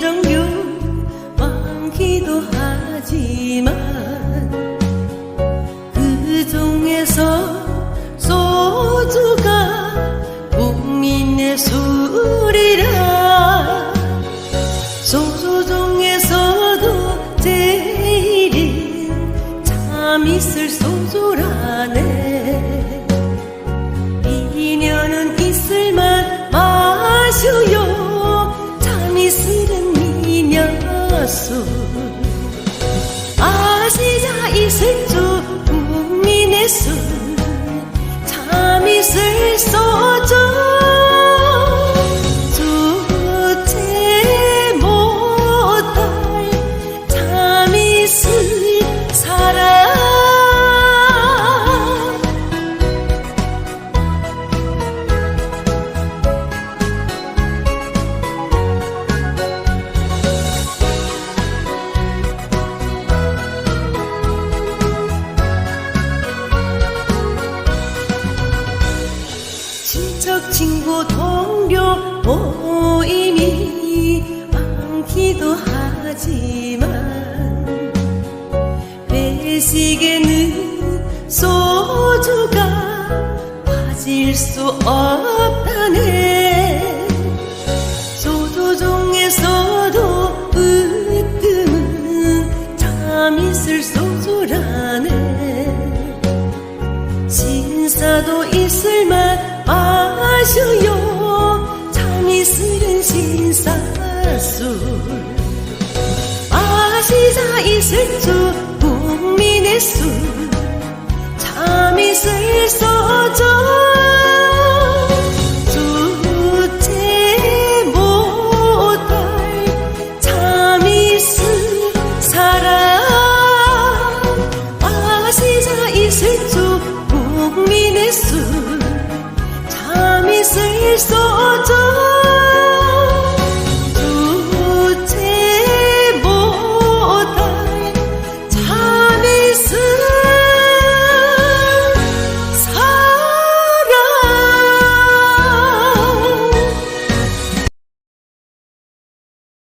종류 많기도 하지만 그 중에서 소주가 국민의 술이라 소주 중에서도 제일은 참 있을 소주라네 미녀술 아시자 줄 국민의 술 친척 친구 동료 모임이 많기도 하지만 외식에는 소주가 빠질 수 없다네. 소주 중에서도 으뜸은 참 있을 소주라네. 신사도 있을 만 마셔요. 참 있으른 신사술 아시자 줄 국민의 술참 있을 소주 주체 못할 참 있을 사람 아시자 줄 국민의 술 so